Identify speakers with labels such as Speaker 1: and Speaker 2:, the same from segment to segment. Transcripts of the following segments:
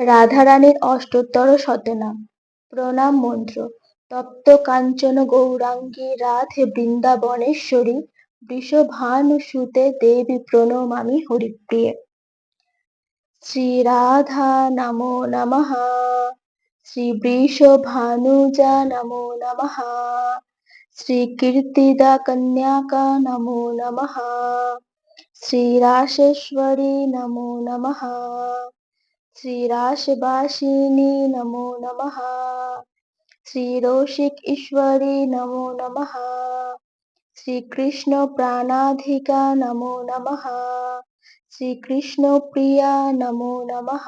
Speaker 1: রাধারানীর অষ্টোত্তর শতনাম। প্রণাম মন্ত্র। তপ্ত কাঞ্চন গৌরাঙ্গী রাধে বৃন্দাবনেশ্বরী, বৃষভানুসুতে দেবী প্রণমামি হরিপ্রিয়ে। শ্রী রাধা নমো নমঃ। শ্রী বৃষভানুজা নমো নমঃ। শ্রী কীর্তিদা কন্যাকা নমো নমঃ। শ্রী রাসেশ্বরী নমো নমঃ। श्रीरासवासिनी नमो नमः श्रीरोषिक ईश्वरी नमो नमः श्रीकृष्ण प्राणाधिका नमो नमः श्रीकृष्ण प्रिया नमो नमः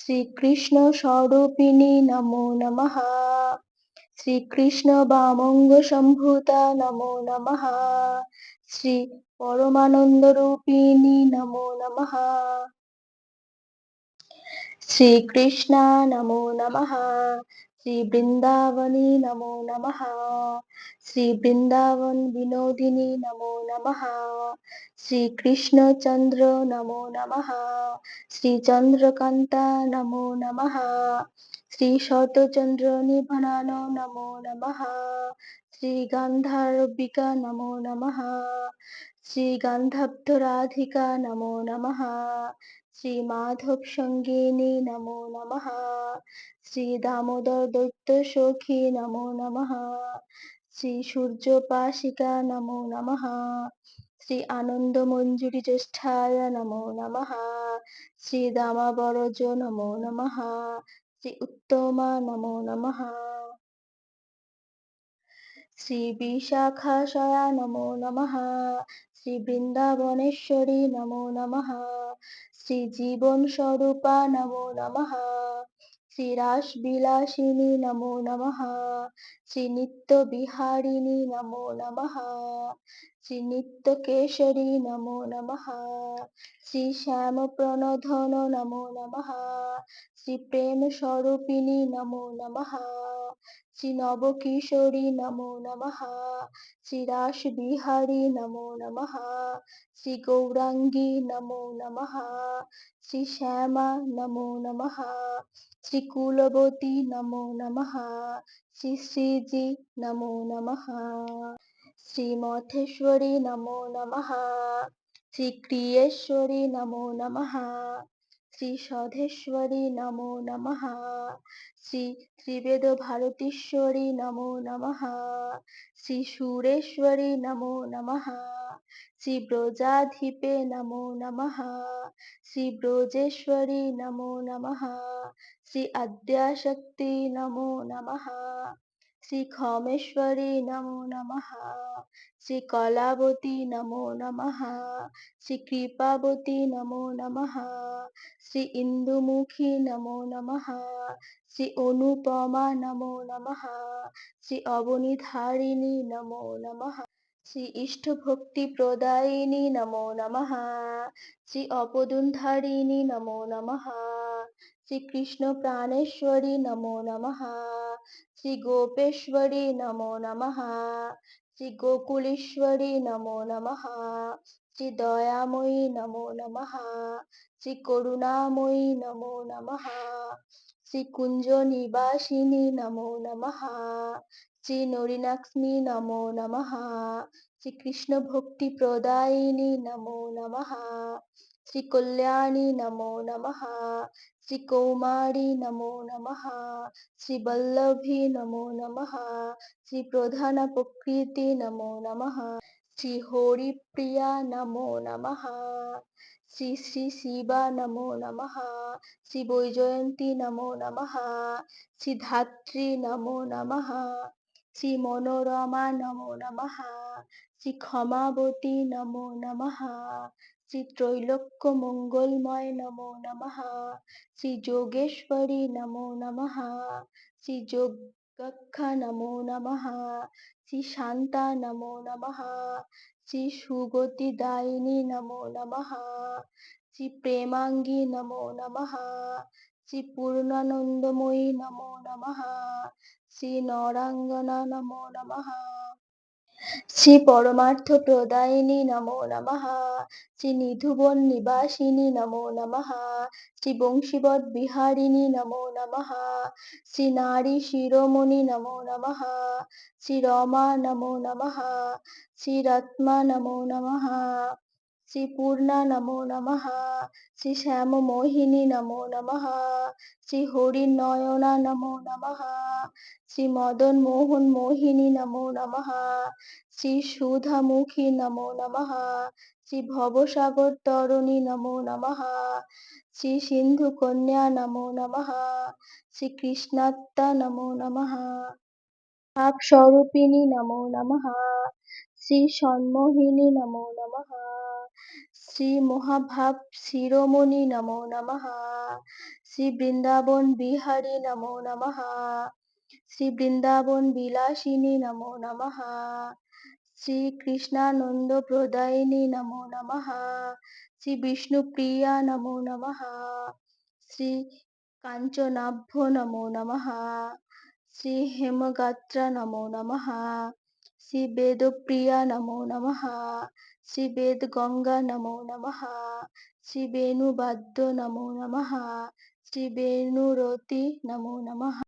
Speaker 1: श्रीकृष्ण स्वरूपिणी नमो नमः श्रीकृष्ण वामंग संभूता नमो नमः श्री परमानंद रूपिणी नमो नमः শ্রীকৃষ্ণ নমো নমঃ শ্রী বৃন্দাবনী নমো নমঃ শ্রী বৃন্দাবন বিনোদিনী নমো নমঃ শ্রীকৃষ্ণচন্দ্র নমো নমঃ শ্রীচন্দ্রকান্তা নমো নমঃ শ্রী শতচন্দ্র নিভনান নমো নমঃ শ্রী গান্ধারবিকা নমো নমঃ শ্রী শ্রী মাধব নমো নমঃ শ্রী দামোদর দৈত্য সখী নমো নমঃ শ্রী সূর্যপাশিকা নমো নমঃ শ্রী আনন্দ মঞ্জুরি জ্যেষ্ঠায় নমো নমঃ শ্রী দামাবরজ নমো নমঃ শ্রী উত্তমা নমো নমঃ শ্রী বিশাখাশয়া নমো নমঃ শ্রী বৃন্দাবনেশ্বরী নমো নমঃ শ্রী জীবন স্বরূপা নমো নমঃ। শ্রী রাসবিলাসিনী নমো নমঃ। শ্রী নিত্য বিহারিণী নমো নমঃ। শ্রী নিত্য কেশরী নমো নমঃ। শ্রী শ্যাম প্রণধন নমো নমঃ। শ্রী প্রেম স্বরূপিণী নমো নমঃ। শ্রী নবকিশোরী নমো নমঃ শ্রী রাস বিহারী নমো নমঃ শ্রী গৌরাঙ্গী নমো নমঃ শ্রী শ্যামা নমো নমঃ শ্রী কুলবতী নমো নমঃ শ্রী শ্রীজি নমো নমঃ শ্রী মথেশ্বরী নমো নমঃ শ্রী ক্রিয়েশ্বরী নমো নমঃ শ্রী সধেশ্বরী নমো নমঃ। শ্রী ত্রিবেদ ভারতীশ্বরী নমো নমঃ। শ্রী সুরেশ্বরী নমো নমঃ। শ্রী ব্রজাধিপে নমো নমঃ। শ্রী ব্রজেশ্বরী নমো নমঃ। শ্রী আদ্যাশক্তি নমো নমঃ। শ্রী ক্ষমেশ্বরী নমো নমঃ শ্রী কলাবতী নমো নমঃ শ্রী কৃপাবতী নমো নমঃ শ্রী ইন্দুমুখী নমো নমঃ শ্রী অনুপমা নমো নমঃ শ্রী অবনীধারিণী নমো নমঃ শ্রী ইষ্টভক্তি প্রদায়িনী নমো নমঃ শ্রী অপদুন্ধারিণী নমো নমঃ শ্রী কৃষ্ণ প্রাণেশ্বরী নমো নমঃ শ্রী গোপেশ্বরী নমো নমঃ শ্রী গোকুলেশ্বরী নমো নমঃ শ্রী দয়াময়ী নমো নমঃ শ্রী করুণাময়ী নমো নমঃ শ্রী কুঞ্জ নিবাসিনী নমো নমঃ শ্রী নরিনাক্ষ্মী নমো নমঃ শ্রী কৃষ্ণ ভক্তি প্রদায়িনী নমো নমঃ শ্রী কল্যাণী নমো নমঃ শ্রী কৌমারী নমো নমঃ শ্রী বল্লভী নমো নমঃ শ্রী প্রধান প্রকৃতি নমো নমঃ শ্রী হরিপ্রিয়া নমো নমঃ শ্রী শ্রী শিবা নমো নমঃ শ্রী বৈজয়ন্তী নমো নমঃ শ্রী ধাত্রী নমো নমঃ শ্রী মনোরমা নমো নমঃ শ্রী ক্ষমাবতী নমো নমঃ শ্রী ত্রৈলোক্য মঙ্গলময় নমো নমঃ। শ্রী যোগেশ্বরী নমো নমঃ। শ্রী যোগাক্ষা নমো নমঃ। শ্রী শান্তা নমো নমঃ। শ্রী সুগতি দায়িনী নমো নমঃ। শ্রী প্রেমাঙ্গী নমো নমঃ। শ্রী পূর্ণানন্দময়ী নমো নমঃ। শ্রী নরাঙ্গনা নমো নমঃ। শ্রী পরমার্থ প্রদায়িনী নমো নমঃ। শ্রী নিধুবন নিবাসিনী নমো নমঃ। শ্রী বংশীবদ বিহারিণী নমো নমঃ। শ্রী নারী শিরোমণি নমো নমঃ। শ্রী রমা নমো নমঃ। শ্রী রত্মা নমো নমঃ। শ্রী পূর্ণা নমো নমঃ শ্রী শ্যাম মোহিনী নমো নমঃ শ্রী হরিনয়না নমো নমঃ শ্রী মদন মোহন মোহিনী নমো নমঃ শ্রী সুধামুখী নমো নমঃ শ্রী ভবসাগর তরণী নমো নমঃ শ্রী সিন্ধু কন্যা নমো নমঃ শ্রী কৃষ্ণাত্তা নমো নমঃ ভাব নমো নমঃ শ্রী সন্মোহিনী নমো নমঃ শ্রী মহাভাব শিরোমণি নমো নমঃ শ্রী বৃন্দাবন বিহারী নমো নমঃ শ্রী বৃন্দাবন বিলাসিনী নমো নমঃ শ্রী কৃষ্ণানন্দ প্রদায়িনী নমো নমঃ শ্রী বিষ্ণুপ্রিয়া নমো নমঃ শ্রী কাঞ্চনাভ্য নমো নমঃ শ্রী হেমগাত্রা নমো নমঃ শ্রী বেদপ্রিয়া নমো নমঃ শ্রী বেদগঙ্গা নমো নমঃ শ্রী বেণুবাদ্য নমো নমঃ শ্রী বেণুরতি নমো নমঃ